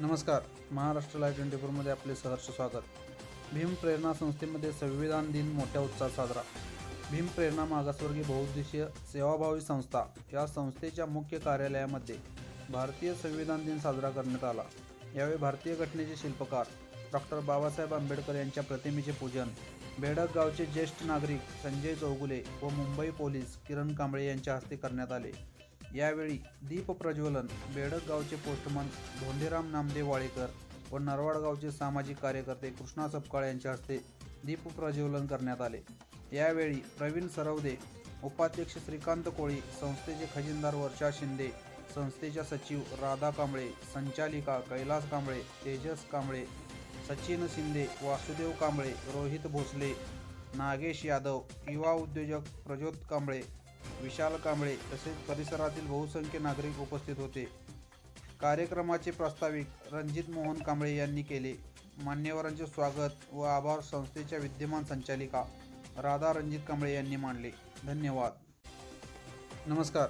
नमस्कार. Maharashtra live twenty फोरमध्ये आपले सहर्ष स्वागत. भीम प्रेरणा संस्थेमध्ये संविधान दिन मोठ्या उत्साहात साजरा. भीम प्रेरणा मागासवर्गीय बहुउद्देशीय सेवाभावी संस्था या संस्थेच्या मुख्य कार्यालयामध्ये भारतीय संविधान दिन साजरा करण्यात आला. यावेळी भारतीय घटनेचे शिल्पकार डॉक्टर बाबासाहेब आंबेडकर यांच्या प्रतिमेचे पूजन बेडक गावचे ज्येष्ठ नागरिक संजय चौगुले व मुंबई पोलीस किरण कांबळे यांच्या हस्ते करण्यात आले. यावेळी दीप प्रज्वलन बेडक गावचे पोस्टमन धोंडेराम नामदेव वाळेकर व नरवाड गावचे सामाजिक कार्यकर्ते कृष्णा सपकाळ यांच्या हस्ते दीप प्रज्वलन करण्यात आले. यावेळी प्रवीण सरवदे उपाध्यक्ष श्रीकांत कोळी संस्थेचे खजिनदार वर्षा शिंदे संस्थेच्या सचिव राधा कांबळे संचालिका कैलास कांबळे तेजस कांबळे सचिन शिंदे वासुदेव कांबळे रोहित भोसले नागेश यादव युवा उद्योजक प्रज्योत कांबळे विशाल कांबळे तसेच परिसरातील बहुसंख्य नागरिक उपस्थित होते. कार्यक्रमाचे प्रास्ताविक रणजित मोहन कांबळे यांनी केले. मान्यवरांचे स्वागत व आभार संस्थेच्या विद्यमान संचालिका राधा रणजित कांबळे यांनी मानले. धन्यवाद. नमस्कार.